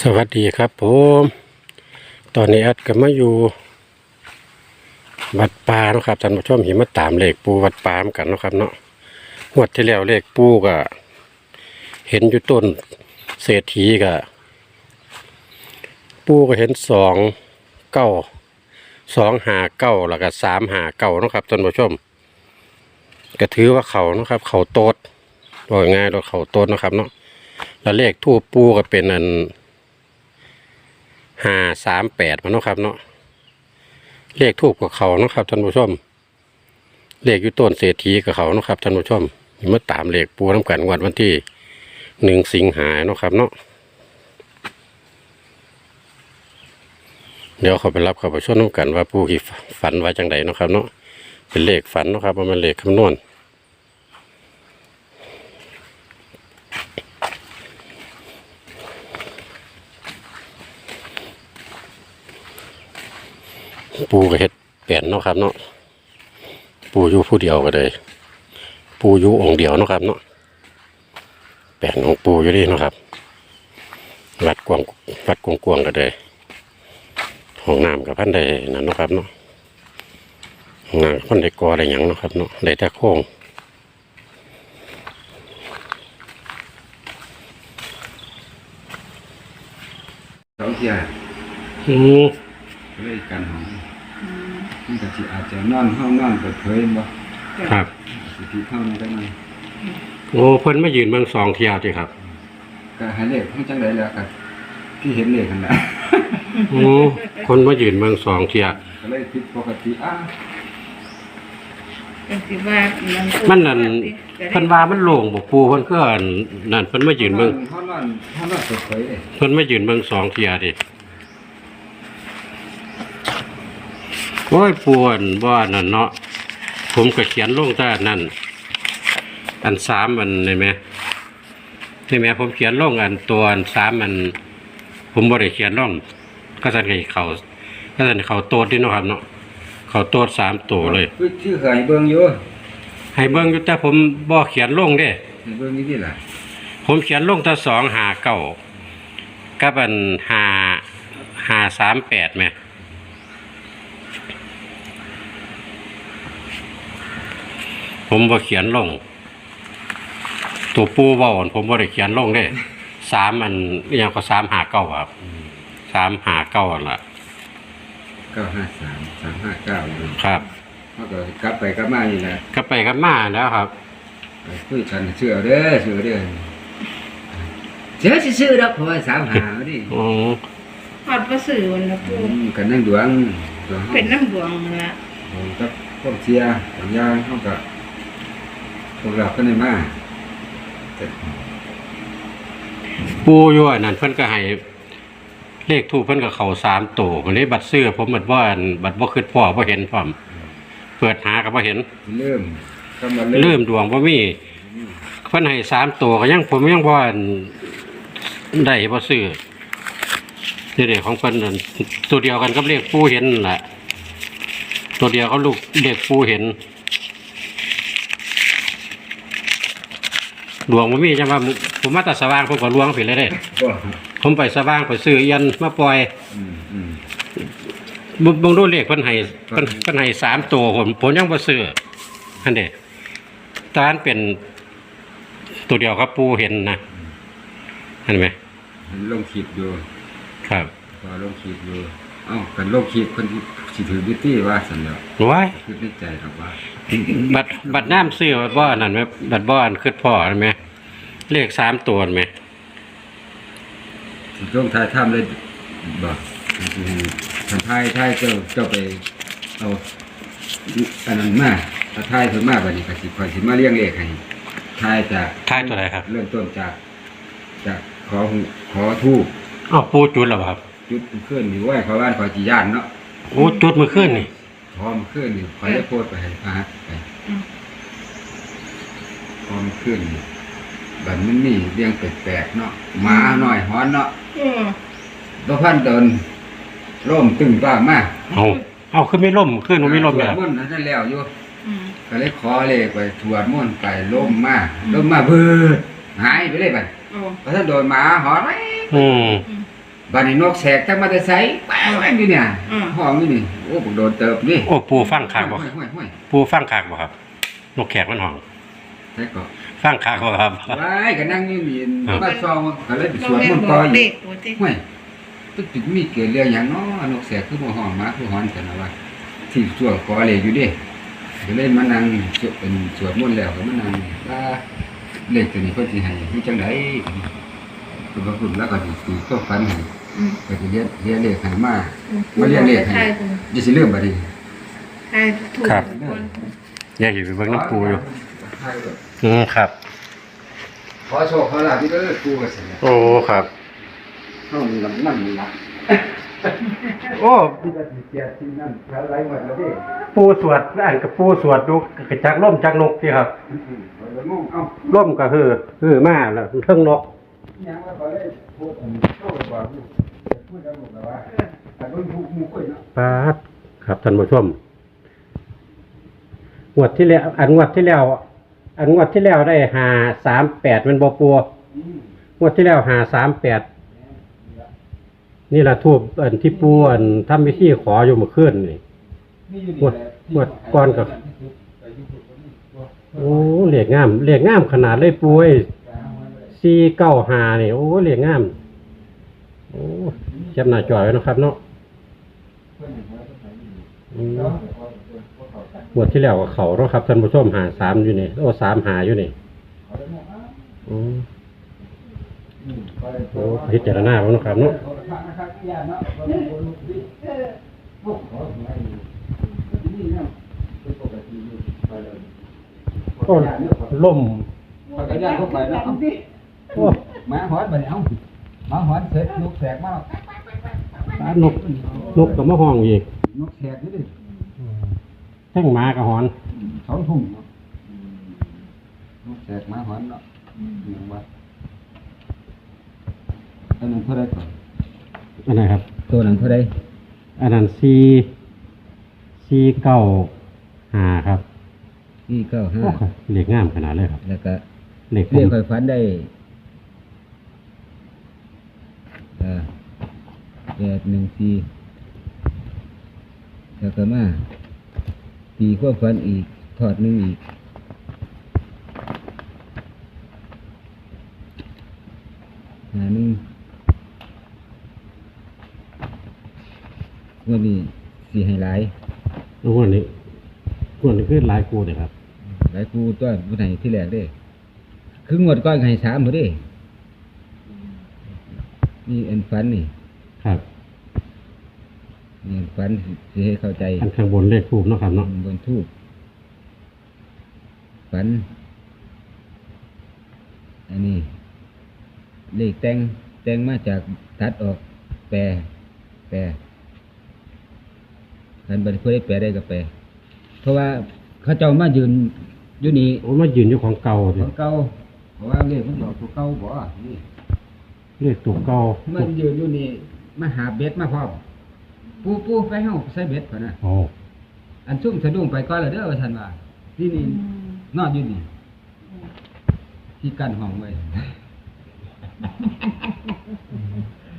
สวัสดีครับผม ตอนนี้แอดก็มาอยู่วัดป่าเนะครับท่านผู้ชมเห็นมาตามเลขปูวัดป่ามกันนะครับ เนาะงวดที่แล้วเลขปูก็ เห็นอยู่ต้นเศรษฐีก็ปูก็เห็นสองเก้าสองหาเก้าแล้วก็สามหาเก้านะครับท่านผู้ชมก็ถือว่าเขานะครับ เขาโตดว่าง่ายๆว่าเขาโตดนะครับเนาะแล้วเลขทูปปูก็เป็นอัน ห้าสามแปดมันเนาะครับเนาะเลขทูบกับเขาเนาะครับท่านผู้ชมเลขอยู่ต้นเศรษฐีกับเขาเนาะครับท่านผู้ชมเมื่อตามเลขปูน้ำกันงวันวันที่หนึ่งสิงหาเนาะครับเนาะเดี๋ยวเขาไปรับเขาไปช่วยน้ำกันว่าปูที่ฝันไว้จังใดเนาะครับเนาะเป็นเลขฝันเนาะครับว่ามันเลขคำนวณ ปูก็เฮ็ดแปลนเนาะครับเนาะปูอยู่ผู้เดียวก็เลยปูอยู่องค์เดียวเนาะครับเนาะแปลนของปูอยู่นี่เนาะครับวัดกวางวัดกวางกวางๆก็เลยห้องน้ำกับพันใดนั่นเนาะครับเนาะห้องน้ำพันใดกออะไรหยังเนาะครับเนาะได้แต่โค้งสองเที่ยอืมเลยกันของ มันก็สิอาจจะนอนห้องนอนเปิดเผยบ่ครับ สิที่เข้านี่ได้ไหมโอ้เพิ่นมายืนเมืองสองเที่ยวจีครับก็ให้เลขของจังไดแล้วก็ที่เห็นเลขนั่นแหละโอ้คนมายืนเมืองสองเที่ยวก็เลยผิดปกติอะเป็นสิว่ามัมันนั่นเพิ่นว่ามันโล่งบ่ปูเพิ่นก็อันนั่นเพิ่นมายืนเมืองห้องนอนห้องนอนเปิดเผยเลยเพิ่นมายืนเบิ่งสองเทียดิ โอ้ยปวนบ่อันนั่นเนาะผมก็เขียนลงแต่อันนั่น อันสามอันนี่ไหมนี่ไหมผมเขียนลงอันตัวอันสามอัน ผมบ่ได้เขียนลงก็สั่นให้เขาก็สั่นให้เขาโตดดิเนาะครับเนาะเขาโตดสามตัวเลยคือชื่อเคยเบิ่งอยู่ให้เบิ่งอยู่แต่ผมบ่เขียนลงเด้ให้เบิ่งนี่ที่ล่ะผมเขียนลงแต่สองหาเก้ากับอันหาหาสามแปดไหม ผมบ่เขียนลง ตัวปูเบาอ่อนผมบ่ได้เขียนลงเด้สามอันอหยังก็สามหาเก้าครับสามหาเก้าละ953 359อยู่ครับเฮาก็กลับไปกลับมานี่แหละก็ไปกันมาแล้วครับ ไปคุยกันเชื่อเด้อเชื่อเด้อเชื่อสิซื้อดอกเพราะว่า35เอาดิอือฮอดบ่ซื้อวันละปูอืมกันนั่งดวงดวงเฮาเป็นน้ำดวงนั่นละผมกับพวกเชียร์สัญญาเท่ากับ พวกเราก็ได้มาแต่ปูอยู่อันนั้นเพิ่นก็ให้เลขถูกเพิ่นก็เข้าสามตัวมันเลยบัตรเสื้อผมบัดว่าอันบัดบ่คิดพ่อบ่เห็นพร้อมเปิดหาก็บ่เห็น เริ่มก็มาเริ่มดวงบ่มีเพิ่นให้สามตัวก็ยังผมยังบ่อันได้บ่ซื้อนี่เด็กของเพิ่นนั่นตัวเดียวกันกับเลขปูเห็นนั่นล่ะ ตัวเดียวก็ลูกเลขปูเห็น ดวงบ่มีจังว่าผมมาแต่สว่างผมก็ลวงไปเลยเด้ก็ผมไปสว่างไปซื้อเอียันมาปล่อยอืมอืมบเบงดูเลขเพิ่นให้เพิ่นเพิ่นให้สามตัวผมผมยังบ่ซื้ออันเด้ตาอันเป็นตัวเดียวกับปูเห็นนะเห็นไหมเห็นลงขีดอยู่ครับพอลงขีดอยู่ เอ้ากันลงขีดคนที่สิถือบิตตี้ว่าสันแล้วว้ายคือในใจหรอกว่าบัตรบัตรน้ำซื้อบัตรบ่อันนั้นไหมบัตรบ่อันคือพ่อเห็นไหมเลขสามตัวเห็นไหมสิลงท้ายถ้ำเลยบอกทันท้ายท้ายเจ้าเจ้าไปเอาอันนั้นมาถ้าท้ายเพิ่นมาบัดนี้ก็สิคอยสิมาเลี้ยงเลขให้ท้ายจากท้ายตัวไหนครับ เริ่มต้นจากจากขอหูขอทูบอ้าวปูจุดแล้วบ่ครับ จุดขึ้นอยู่ไหวขอบ้านขอจีย่านเนาะโอ้จุดมือขึ้นนี่พร้อมขึ้นอยู่ขอได้โพดไปให้พระฮัทไปพร้อมขึ้นนี่บัดมันมีเรื่องแปลกๆเนาะหมาหน่อยฮ้อนเนาะเออบ่พันเดินร่มตึงป้ามากเอาเอาขึ้นไม่ล่มขึ้นมันไม่ล่มเลเลยยมุ่นต์นั่นแล้วอยู่อืมก็เลยขอเลขไปถวดมุ่นต์ไปล่มมาล่มมาเบิดหายไปเลยบัดโอ้เพราะถ้าโดนหมาหอนไว้อืมอืม บ้านนี้นกแสกจังมาแต่ไสไปแม่งอยู่เนี่ยห้องอยู่นี่โอ้ผมโดนเติบนี่โอ้ปูฟังขากบ่ห้อยห้อยห้อยปูฟังขากบ่ครับ นกแขกมันห้องใช่ก็ฟังขากบ่ครับ ว้ายก็นั่งอยู่นี่ครับมาซองก็เลยไปสเราวนเรียมนนต์บต่ออกอีเด็กกปกติห้วยตึกตึกมีเกิดเรื่องหยังเนาะนกแสกคือบ่ห้องหมาคือหอนกันนะว่าที่ช่วงกอเลยอยู่เดิก็เลยมานั่งสวดเป็นสวดมนต์แล้วก็มานั่งว่าเลขตัวนี้เพิ่นสิให้มีจังไดคือว่าคุณแล้วก็สิตีก็ฝันให้อืม ก็สิเรียนเรียนเลขให้มาปูมาเรียนเลขใครให้ปูอย่าสิลืมบัดนี้ใครถูกคนอยากเห็นไปเบิ่งน้ำปูอยู่ใช่เด้ออืมครับ ขอโชคขอลาภที่เด้อปูก็สิโอ้ครับ เฮามีลำนั่นมีละโอ้ที่จะสิเสียที่นั่นหลายหมดแล้วเด้ปูสวดอ่านกับปูสวดดูกระจักล่มจักนกสิครับอืมขอละงงเอ้าล่มก็คือคือมาแล้วเทิงนกยังว่าขอเลยพูดอันโชคบอกอยู่ ปาดครับท่านผู้ชมงวดที่แล้ว อันงวดที่แล้ว อันงวดที่แล้วได้หาสามแปดมันบอปัวอืมงวดที่แล้วหาสามแปดนี่แหละทูบอันที่ปูอันทำพิธีขออยู่เมื่อคืนนี่นี่อยู่งวดงวดก่อนกับโอ้เหลียกงามเหลียกงามขนาดเลยปูไอ้ซีเก้าหานี่โอ้เหลียกงามโอ้ เจ็บหน้าจอยไว้เนาะครับเนาะอืมงวดที่แล้วกับเขาเนาะครับท่านผู้ชมหาสามอยู่นี่โอ้สามหาอยู่นี่อืมโอ้พิจารณาไว้เนาะครับเนาะโอ้ล่มพอกระยานเข้าไปแล้วเอ้าโอ้หมาหอนไปเอ้าหมาหอนเสร็จนกแสกมาแล้วปลา นกนกกับมะห้องอีกนกแสกนี่ดิแท่งหมากระหอนสองทุ่มเนาะนกแสกหมาหอนเนาะอย่างว่าอันนั้นเท่าไรก่อนอันไหนครับ ตัวนั้นเท่าไรอันนั้นซีซีเก้าหาครับสี่เก้าห้าโอ้ครับเหล็กงามขนาดเลยครับ แล้วก็เหล็กผเรียกมคอยฝันได้เออแป ดหนึ่งสี่แล้วก็มาตีความฝันอีกทอดหนึ่งอีก หาหนึ่งวันนี้สี่ให้หลายแล้วงวดนี้งวดนี้คือหลายกูเลยครับ หลายครูตัวผู้ไหนที่แรกเด้ คืองวดก้อนก็ให้สามหมดเด้ นี่อันฝันนี่ครับนี่อัน ฝันสิให้เข้าใจอันข้างบนเลขทูบเนาะครับเนาะบนทูบฝัน อันนี้ เลขแต่งแต่งมาจากตัดออก แปรแปรคันบันเพื่อได้แปลได้ก็แปลเพราะว่าเขาเจ้ามายืนอยู่นี่โอ้มายืนอยู่ของเก่าขสิองเก่าเพราะว่าเลขมันบอกตัวเก่าบ่นี่เลขตัวเก่ามันยืนอยู่นี่มาหาเบ็ดมาพร้อม ปูปูไปเฮาใส่เบ็ดก่อนนะโอ้อันซุ่มสะดุ้งไปก่อนแล้วเด้อว่าท่านว่าที่นี่นอนอยู่นี่ที่กั้นห้องไว้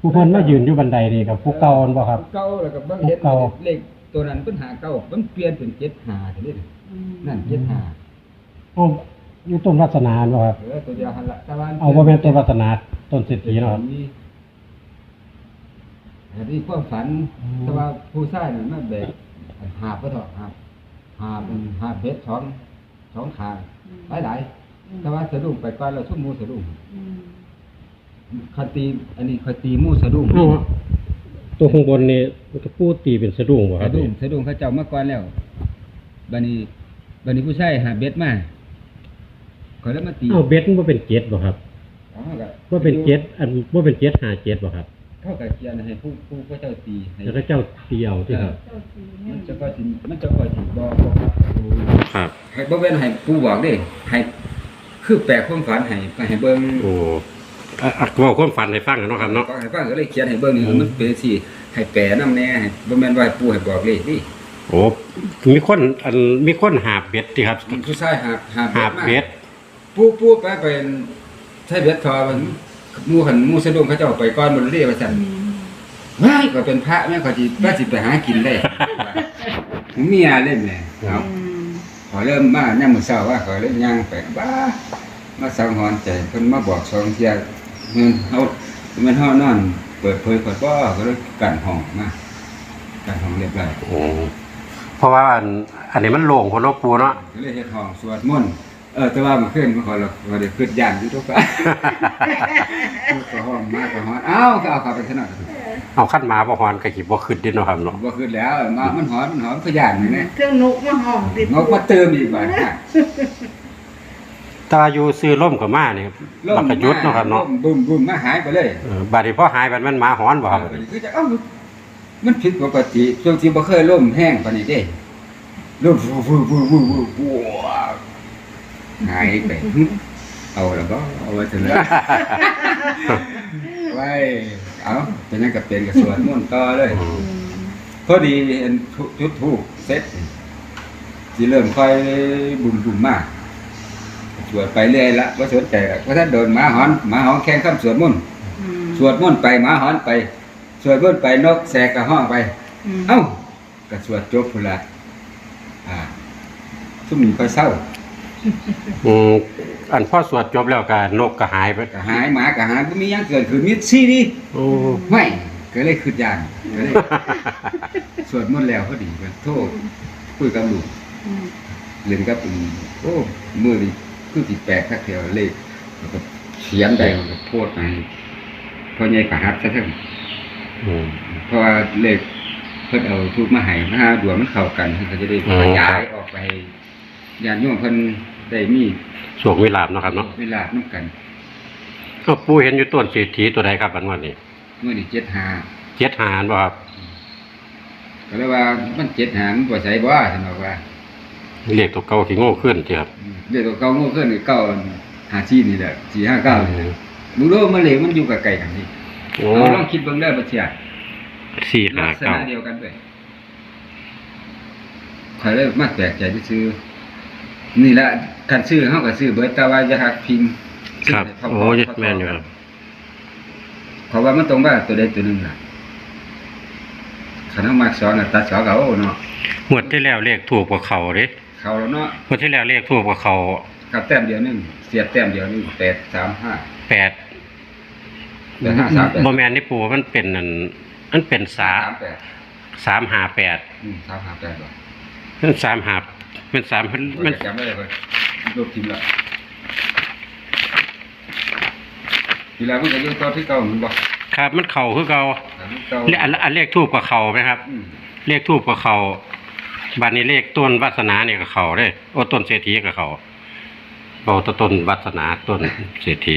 ผู้เพิ่นมายืนอยู่บันไดนี่กับผู้เก่าอันบ่ครับ เก่าแล้วก็เบิ่งเห็นเก่า เลขตัวนั้นเพิ่นหาเก่ามันเปลี่ยนเป็น7 5เด้อนั่น7 5โอ้อยู่ต้นวัฒนาอันบ่ครับ เออตัวเดียวหั่นล่ะแต่ว่าเอาบ่แม่นต้นวัฒนาต้นเศรษฐีเนาะครับอั นนี้ความฝันอืมแต่ว่าผู้ชายนั่นมันแบกหาบก็เถอะหาบหาบเป็นหาบเบ็ดสองสองข้างหลายๆแต่ว่าสะดุ้งไปก่อนแล้วชุ่มหมูสะดุ้งเขาตีอันนี้เขาตีหมูสะดุ้งเอาตัวข้างบนนี่มันก็ปูตีเป็นสะดุ้งบ่ครัสะบดุ้งสะดุ้งเขาเจ้ามาก่อนแล้วบัดนี้บัดนี้ผู้ชายหาเบ็ดมาเขาแล้วมาตีเอาเบ็ดมันบ่เป็นเจ็ดบ่ครับอ๋อก็ว่าเป็นเจ็ดอันว่าเป็นเจ็ดหาเจ็ดบ่ครับ เขากับเกียนให้ผู้ผู้ผู้เจ้าตีให้แล้วก็เจ้าเตียวที่ครับมันจะก็สิมันจะก็สิบ่บ่ครับครับให้บ่แม่นให้ผู้บอกเด้ให้คือแปลความฝันให้ให้เบิ่งโอ้อะอะเว่าความฝันให้ฟังกันเนาะครับเนาะ ก็ให้ฟังก็เลยเขียนให้เบิ่งนี่อืมมันเป็นสิให้แปลนำแน่ให้บ่แม่นว่าให้ผู้ให้บอกเลขนี่โอ้มีคนอันมีคนหาบเบ็ดที่ครับผู้ชายหาหาหาบเบ็ดผู้ผู้ไปเป็นใช้เบ็ดทอมันห มู่หันหมู่สะดุ้งเขาเจ้าไปก่อนบ่ได้ว่าซั่นว้ายก็เป็นพระแม่ก็สิว่าสิไปหากินได้ผมมีอะไรเล่นเลยเอาอืมขอเริ่มมาเนี่ยามมื้อเช้าว่าขอเริ่มย่างไปบ้ามาสังหรณ์ใจเพิ่นมาบอกสองเที่ยเงินเฮามันเฮานอนเปิดเผยเปิดบ่ก็เลยกันห้องมากันห้องเรียบร้อยอืมเพราะว่าอันอันนี้มันโล่งคนเนาะปูเนาะก็เลยเฮ็ดห้องสวดมนต์ เออแต่ว่าเมื่อคืนมันขอเราบ่ได้คิดย่านอยู่ทุกปะก็ห้องมาก็ฮ้อนเอ้าก็เอาเข้าไปซะหน่อยเอาขั้นหมาบ่ฮอนก็สิบ่ขึ้นดิเนาะครับเนาะบ่ขึ้นแล้วมามันหอนมันหอนก็ย่านนี่แหละเครื่องนกมาห้องติดงอกมาเติมอีกบาดน่ะตาอยู่ซื้อล่มกับมานี่บักกะยุดเนาะครับเนาะล่มบึ้มบึ้มมาหายไปเลยเออบาดนี้พอหายไปมันหมาหอนบ่ครับเออคือจะเอ้ามันผิดปกติช่วงที่บ่เคยล่มแห้งปานนี้เด้ล่มฟูฟูฟูฟูฟูฟู หายไปหึเอาแล้วบ่เอาไว้เถอะเลยไว้เอาเป็นยังกับเป็นกับสวดมนต์ต่อเลยอืมพอดีเห็นจุดทูบเสร็จสิเริ่มค่อยบุ่มบุ่มมากสวดไปเรื่อยละว่าสนใจละว่าท่านโดนหมาหอนหมาหอนแข่งคำสวดมนต์อืมสวดมนต์ไปหมาหอนไป สวดมนต์ไปนกแสกกระห้องไปมเอ้าก็สวดจบพุ่นละอ่าทุ่มนี้ค่อยเศร้า อืมอันพอสวดจบแล้วก็นกก็หายไปก็หายหมาก็หายก็มีหยังเกิดขึ้นมิดซี่นี่โอ้ ไม่ก็เลยขึ้นยานก็เลย สวดมนต์แล้วพอดีก็โทษคุยกับลูกอืมเล่นกับอืมโอ้มือนี่คือสิแปลกคักแถวเลขแล้วก็เขียนได้แล้วก็โพดให้พ่อใหญ่ประหัตซะเถอะอืม เพราะว่าเลขเพิ่นเอาทุกมาให้มาหาดวงมันเข้ากันเพิ่นก็จะได้อืม ขยายออกไปให้ญาติโยมเพิ่น ได้มีโชคมีลาบเนาะครับเนาะเวลานํกันก็ปูเห็นอยู่ต้นเศรษฐีตัวใดครับอันวันนี้มื้อนี้75เจ็ดหารบ่ครับก็เลยว่ามัน75มันบ่ใช่บ่ซั่นบอกว่าเรียกตัวเก่าขี้โง่ขึ้นเจีครับอืมเลขตัวเก่าโง่ขึ้นเก่า54นี่แหละ459นี่แหละมึงรู้ว่ามันเลขมันอยู่ใกล้ๆกันนี่โอ้เอาลองคิดเบิ่งเด้อบ่เชี่ยสี่หาลักษเก้าณะเดียวกันด้วยข่อยเลยมาแปลกใจที่ซื้อ นี่แหละการซื้อเฮาก็ซื้อเบิดแต่ว่าอย่าหักพิงซื้ครับให้พโอ้ยพอๆแม่นอยู่ครับเพราะว่ามันตรงว่าตัวใดตัวหนึงล่ะคันเฮามักสอนน่ะตัดสอนก็เอาเนาะหมวดที่แล้วเลขถูกกว่าเขาเด้เขาแล้วเนาะหมวดที่แล้วเลขถูกกว่าเขากับแต้มเดียวหนึงเสียบแต้มเดียวหนึง8 3 5แปดแปดห้าสามแปดบ่แม่นนี่ปูมันเป็นอันมันเป็นสา3 8สามหาแปดอืม3 5 8บ่มันสามหา เป็นสามมันมัมันนจำได้เลยลบทิมละทีละมันก็อยู่ต่อที่เก่ามันบ่ครับ มันเข่าคือเก่าอันนี้เก่าเลขอันอันเลขทูบกว่าเขาไหมครับ อืมเลขทูบกับเขาบัดนี้เลขต้นวัสนาเนี่ยกับเขาเด้โอ้ต้นเศรษฐีกับเขาเอาแตต้นวัสนาต้นเศรษฐี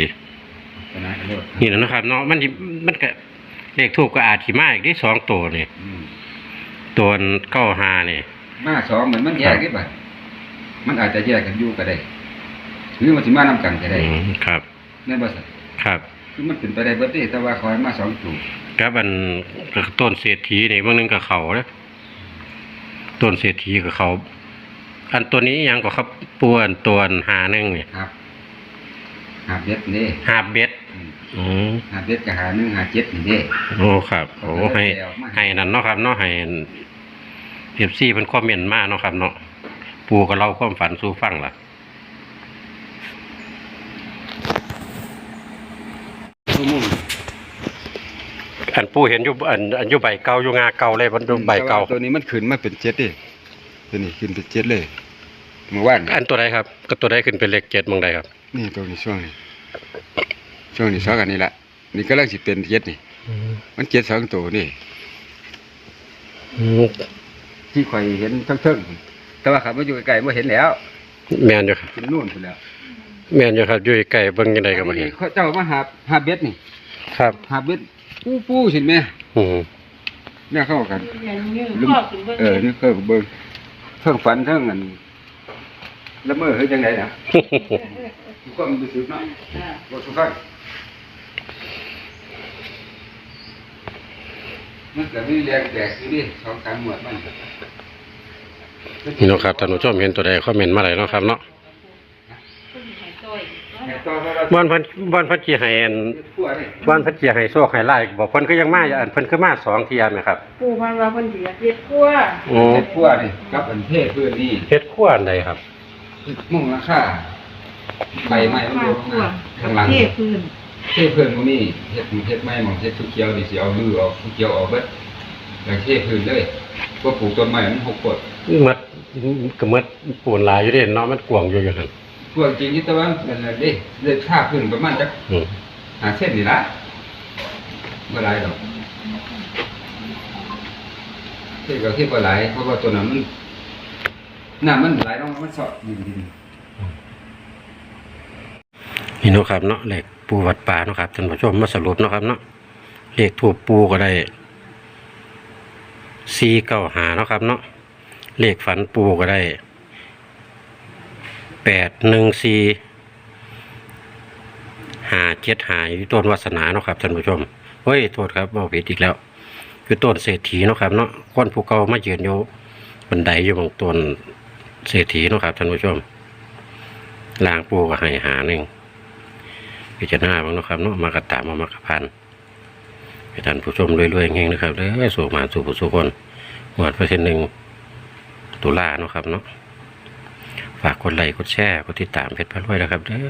ชนะกันเลยนี่นะนะครับเนาะมันสิมันก็เลขทูบก็อาจสิมาอีกที่สองตัวนี่อืมตัวเก้าหานี่มาสองเหมือนมันแยกได้ป่ะ มันอาจจะแยกกันอยู่ก็ได้หรือมันสิมานำกันก็ได้อืมครับนั่นบ่สิครับคือมันเป็นไปได้เบิดเด้แต่ว่าขอให้มาสองตัวกับอันต้นเศรษฐีนี่บางนึงกับเขาเด้ต้นเศรษฐีกับเขาอันตัวนี้ยังก็ครับปวนตัวหาหนึ่งนี่ครับหาเบ็ดนี่หาบเบ็ดอืมอืมหาเบ็ดกับหาหนึ่งหาเจ็ดนี่เด้โอ้ครับโอ้ให้ให้นั่นเนาะครับเนาะให้เอฟซีเป็นคอมเมนต์มาเนาะครับเนาะ ปูก็เล่าความฝันสู่ฟังล่ะตัวมุ่งอันปูเห็นอยู่อันอันอยู่ใบเก่าอยู่งาเก่าเลยมันอยู่ใบเก่าตัวนี้มันขึ้นมาเป็นเจ็ดเด้ตัวนี้ขึ้นเป็นเจ็ดเลยเมื่อวานอันตัวใดครับก็ตัวใดขึ้นเป็นเลขเจ็ดมองใดครับ นี่ตัวนี้ช่วงนี้ช่วงนี้สองอันนี้ละนี่ก็ลังสิเป็นเจ็ดนี่มันเจ็ดสองตัวนี่อืมที่ข่อยเห็นทั้งเทิงๆ แต่ว่าขับมาอยู่ไกลๆไม่เห็นแล้วแม่นอยู่ครับเป็นนู่นไปแล้วแม่นอยู่ครับอยู่ไกลเบิ่งยังไงก็บ่เห็นเขาเจ้ามาหาหาเบ็ดนี่ ครับหาเบ็ดปู้ปู้สิแม่อืมเนี่ยเข้ากันอย่างนี้พ่อถึงเบิ่งเออนี่เคยเบิ่งเทิงฝันเทิงอันละเมอเฮ้ยจังไดนะก็มันรู้สึกเนาะอ่าบ่สุขันมันก็มีแรงแตกอยู่ดิสองสามหมวดมัน นี่เนาะครับท่านผู้ชมเห็นตัวใดคอมเมนต์มาได้เนาะครับเนาะเพิ่นให้ต้อยแม่ตต่อก็เราบ่อนเพิ่นบ่อนเพิ่นสิให้อันทั่วนี่บ่อนเพิ่นสิให้โชคให้ลายบอกเพิ่นก็ยังมาอยู่อันเพิ่นคือมาสองเที่ยแม่ครับปู่พันว่าเพิ่นสิอยากเฮ็ดครัวโอ้เฮ็ดทั่วนี่กับอันเทศพื้นนี่เฮ็ดครัวอันใดครับมุ่งราคาใบไม้มันมาลงครัวมาข้างหลังเทพื้นเทพื้นพวกนี้เฮ็ดเฮ็ดไม้หมองเฮ็ดทุกเขียวนี่สิเอาลือออกทุกเขียวออกเบิด แล้วเทพื้นเลยพวกปลูกต้นไม้มันหกกดหมดก็หมดปูนหลายอยู่เด้เนาะมันกว้างอยู่อยู่หั่นพวกจริงนี่แต่ว่ามันน่ะเด้เลยค่าพื้นประมาณจักอืมหาเส้นนี่ละบ่หลายดอกเทก็เทบ่หลายเพราะว่าตัวนั้นมันน้ำมันไหลลงมามันเสาะดินดินนี่เนาะครับเนาะเลขปูวัดป่าเนาะครับท่านผู้ชมมาสรุปเนาะครับเนาะเลขถูกปูก็ได้ 495เนาะครับเนาะเลขฝันปูก็ได้814หาเจ็ดหาอยู่ต้นวาสนาเนาะครับท่านผู้ชมเฮ้ยโทษครับบอกผิดอีกแล้ว คือต้นเศรษฐีเนาะครับเนาะคนผู้เก่ามายือนอยู่บันไดอยู่บางต้นเศรษฐีเนาะครับท่านผู้ชมลางปูก็ให้หาหนึ่งพิจารณาบ้างเนาะครับเนาะมากระตามมามากระพัน ให้ท่านผู้ชมรวยๆเงี้ยนะครับเด้อสู่มาสู่ผู้สู่คนหวดเปอร์เซ็นต์หนึ่งตุลาเนาะครับเนาะฝากกดไลค์กดแชร์กดติดตามเพจพระรวยนะครับเด้อ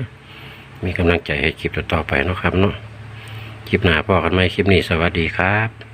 มีกำลังใจให้คลิปต่อไปเนาะครับเนาะคลิปหน้าพ่อกันไหมคลิปนี้สวัสดีครับ